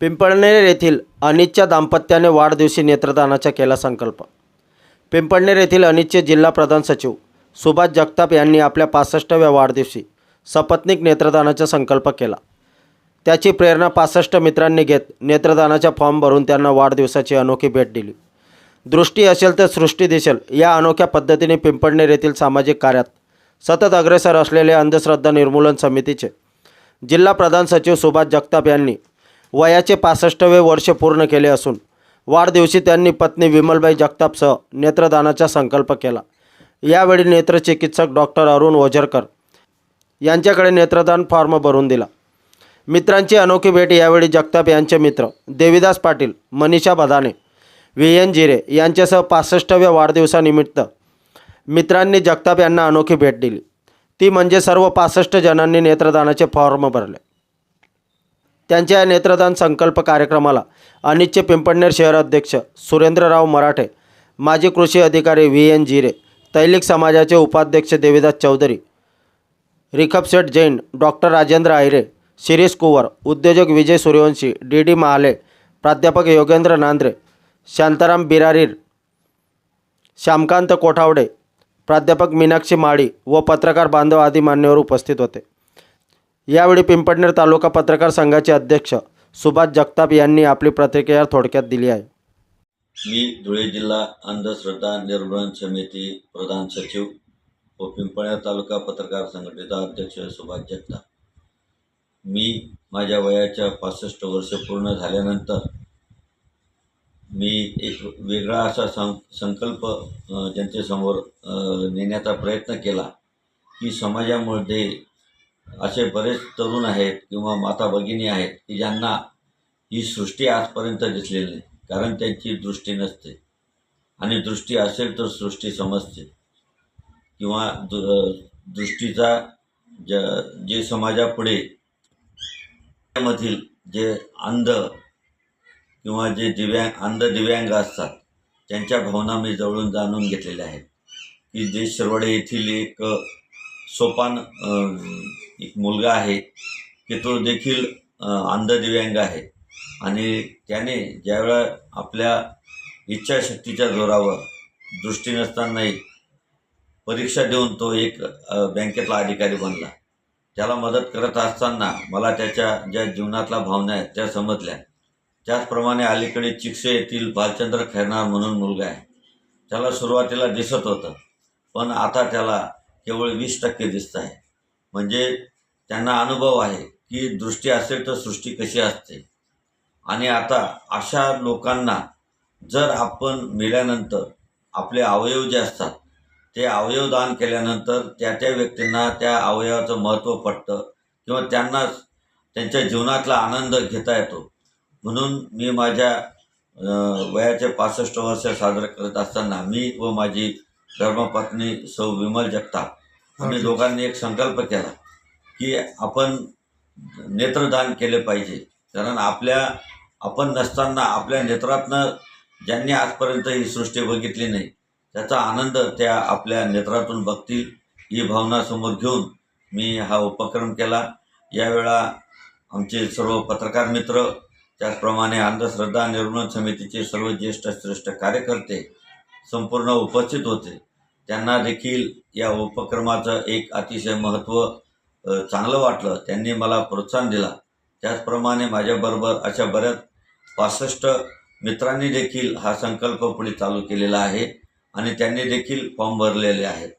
पिंपळनेर येथील अनितच्या दाम्पत्याने वाढदिवशी नेत्रदानाचा केला संकल्प. पिंपळनेर येथील अनितचे जिल्हा प्रधान सचिव सुभाष जगताप यांनी आपल्या पासष्टाव्या वाढदिवशी सपत्निक नेत्रदानाचा संकल्प केला. त्याची प्रेरणा पासष्ट मित्रांनी घेत नेत्रदानाचा फॉर्म भरून त्यांना वाढदिवसाची अनोखी भेट दिली. दृष्टी असेल तर सृष्टी दिसेल या अनोख्या पद्धतीने पिंपळनेर येथील सामाजिक कार्यात सतत अग्रेसर असलेले अंधश्रद्धा निर्मूलन समितीचे जिल्हा प्रधान सचिव सुभाष जगताप यांनी वयाचे पासष्टवे वर्ष पूर्ण केले असून वाढदिवशी त्यांनी पत्नी विमलबाई जगतापसह नेत्रदानाचा संकल्प केला. यावेळी नेत्रचिकित्सक डॉक्टर अरुण ओझरकर यांच्याकडे नेत्रदान फॉर्म भरून दिला. मित्रांची अनोखी भेट यावेळी जगताप यांचे मित्र देविदास पाटील मनीषा बदाने व्ही एन जिरे यांच्यासह पासष्टव्या वाढदिवसानिमित्त मित्रांनी जगताप यांना अनोखी भेट दिली. ती म्हणजे सर्व पासष्ट जणांनी नेत्रदानाचे फॉर्म भरले. त्यांच्या या नेत्रदान संकल्प कार्यक्रमाला अनितचे पिंपळनेर शहराध्यक्ष सुरेंद्रराव मराठे माजी कृषी अधिकारी व्ही एन जिरे तैलिक समाजाचे उपाध्यक्ष देविदास चौधरी रिखबसेठ जैन डॉक्टर राजेंद्र आहिरे शिरीष कुवर उद्योजक विजय सूर्यवंशी डी डी महाले प्राध्यापक योगेंद्र नांद्रे शांताराम बिरारीर श्यामकांत कोठावडे प्राध्यापक मीनाक्षी माळी व पत्रकार बांधव आदी मान्यवर उपस्थित होते. यावेळी पिंपडनेर तालुका पत्रकार संघाचे अध्यक्ष सुभाष जगताप यांनी आपली प्रतिक्रिया थोडक्यात दिली आहे. मी धुळे जिल्हा अंधश्रद्धा निर्मूलन समिती प्रधान सचिव व पिंपळनेर तालुका पत्रकार संघटनेचा अध्यक्ष सुभाष जगताप. मी माझ्या वयाच्या पासष्ट वर्ष पूर्ण झाल्यानंतर मी एक वेगळा असा सं संकल्प जनतेसमोर नेण्याचा प्रयत्न केला की समाजामध्ये असे बरेच तरुण आहेत किंवा माता भगिनी आहेत की ज्यांना ही सृष्टी आजपर्यंत दिसलेली नाही कारण त्यांची दृष्टी नसते. आणि दृष्टी असेल तर सृष्टी समजते. किंवा दृष्टीचा ज जे समाजापुढे मधील जे अंध किंवा जे दिव्यांग अंध दिव्यांग असतात त्यांच्या भावना मी जवळून जाणून घेतलेल्या आहेत. की जे शिरवडे येथील एक सोपान एक मुलगा आहे की तो देखील अंध दिव्यांग आहे. आणि त्याने ज्यावेळा आपल्या इच्छाशक्तीच्या जोरावर दृष्टी नसतानाही परीक्षा देऊन तो एक बँकेतला अधिकारी बनला. त्याला मदत करत असताना मला त्याच्या ज्या जीवनातल्या भावना आहेत त्या समजल्या. त्याचप्रमाणे अलीकडे चिकसे येथील भालचंद्र खैरनार म्हणून मुलगा आहे. त्याला सुरुवातीला दिसत होतं पण आता त्याला केवळ वीस टक्के दिसत आहे. म्हणजे त्यांना अनुभव आहे की दृष्टी असेल तर सृष्टी कशी असते. आणि आता अशा लोकांना जर आपण मेल्यानंतर आपले अवयव जे असतात ते अवयव दान केल्यानंतर त्या त्या व्यक्तींना त्या अवयवाचं महत्त्व पटतं किंवा त्यांना त्यांच्या जीवनातला आनंद घेता येतो. म्हणून मी माझ्या वयाचे पासष्ट वर्ष साजरे करत असताना मी व माझी धर्मपत्नी सौ विमल जगताप आम्ही दोघांनी एक संकल्प केला की आपण नेत्रदान केले पाहिजे. कारण आपल्या आपण नसताना आपल्या नेत्रातनं ज्यांनी आजपर्यंत ही सृष्टी बघितली नाही त्याचा आनंद त्या आपल्या नेत्रातून बघतील ही भावना समोर घेऊन मी हा उपक्रम केला. यावेळा आमचे सर्व पत्रकार मित्र त्याचप्रमाणे अंधश्रद्धा निर्मूलन समितीचे सर्व ज्येष्ठ श्रेष्ठ कार्यकर्ते संपूर्ण उपस्थित होते. त्यांना देखील या उपक्रमाचं एक अतिशय महत्त्व चांगलं वाटलं. त्यांनी मला प्रोत्साहन दिला. त्याचप्रमाणे माझ्याबरोबर अशा बऱ्याच पासष्ट मित्रांनी देखील हा संकल्प पुढे चालू केलेला आहे आणि त्यांनी देखील फॉर्म भरलेले आहेत.